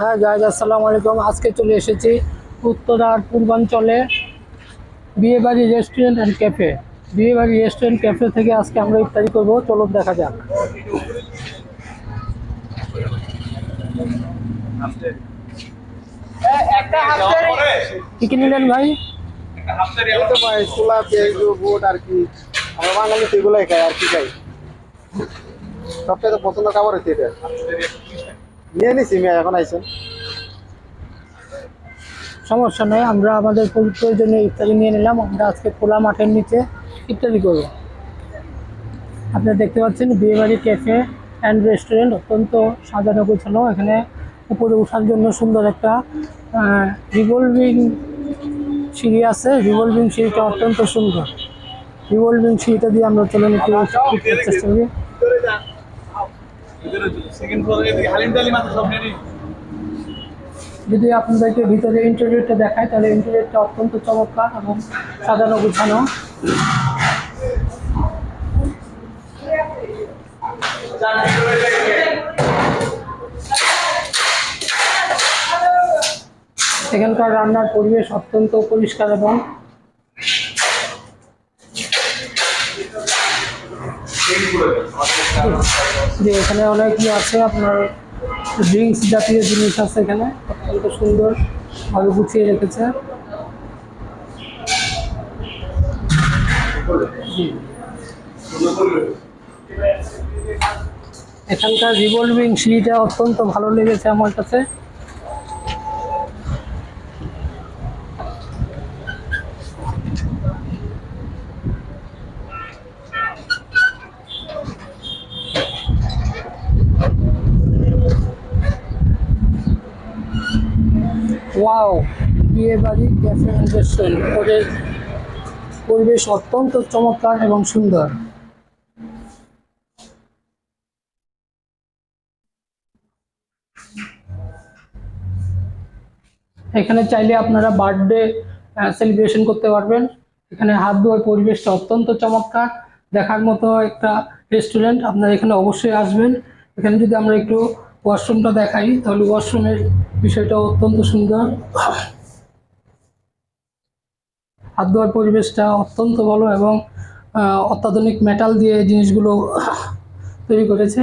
হ্যাঁ গাইজ আসসালামু আলাইকুম। আজকে চলে এসেছি উত্তরার পূর্বাঞ্চলে Biyebari restaurant and cafe Biyebari restaurant cafe থেকে আজকে আমরা ইফতারি করব। চলো দেখা যাক। কি কি নিলেন ভাই? আর কি আমরা বাঙালি তো খাই আর কি খাই সবচেয়ে পছন্দ খাবার হচ্ছে এটা। নিয়ে নিছি মেয়ে এখন আইসেন সমস্যা নয় আমরা আমাদের প্র- প্রয়োজনীয় ইফতারি নিয়ে নিলাম আমরা আজকে খোলা মাঠের নিচে ইফতারি করব। আপনারা দেখতে পাচ্ছেন বিয়েবাড়ি ক্যাফে অ্যান্ড রেস্টুরেন্ট অত্যন্ত সাজানো গোছানো এখানে উপরে ওঠার জন্য সুন্দর একটা রিভলভিং সিঁড়ি আছে রিভলভিং সিঁড়িটা অত্যন্ত সুন্দর। রিভলভিং সিঁড়িটা দিয়ে আমরা চলেন একটু উঠতে চেষ্টা করি। যদি আপনাদেরকে ভিতরে ইন্টারভিউটা দেখায় তাহলে ইন্টারভিউটা অত্যন্ত চমৎকার এবং সাজানো গুছানো। এখানকার রান্নার পরিবেশ অত্যন্ত পরিষ্কার এবং যে এখানে অনেক ইয়ে আছে, আপনার ড্রিঙ্কস জাতীয় জিনিস আছে এখানে, অত্যন্ত সুন্দর, ভালো গুছিয়ে রেখেছে। এখানকার রিভলভিং সিঁড়িটা অত্যন্ত ভালো লেগেছে আমার কাছে ওয়াও, বিয়ে বাড়ি, ক্যাফে রেস্টুরেন্ট ওদের পরিবেশ অত্যন্ত চমৎকার এবং সুন্দর। এখানে চাইলে আপনারা বার্থডে সেলিব্রেশন করতে পারবেন। এখানে হাত ধোয়ার পরিবেশটা অত্যন্ত চমৎকার। দেখার মতো একটা রেস্টুরেন্ট আপনারা এখানে অবশ্যই আসবেন। এখানে যদি আমরা একটু ওয়াশরুমটা দেখাই, তাহলে ওয়াশরুমের বিষয়টা অত্যন্ত সুন্দর। হাত ধোয়ার পরিবেশটা অত্যন্ত ভালো এবং অত্যাধুনিক মেটাল দিয়ে জিনিসগুলো তৈরি করেছে।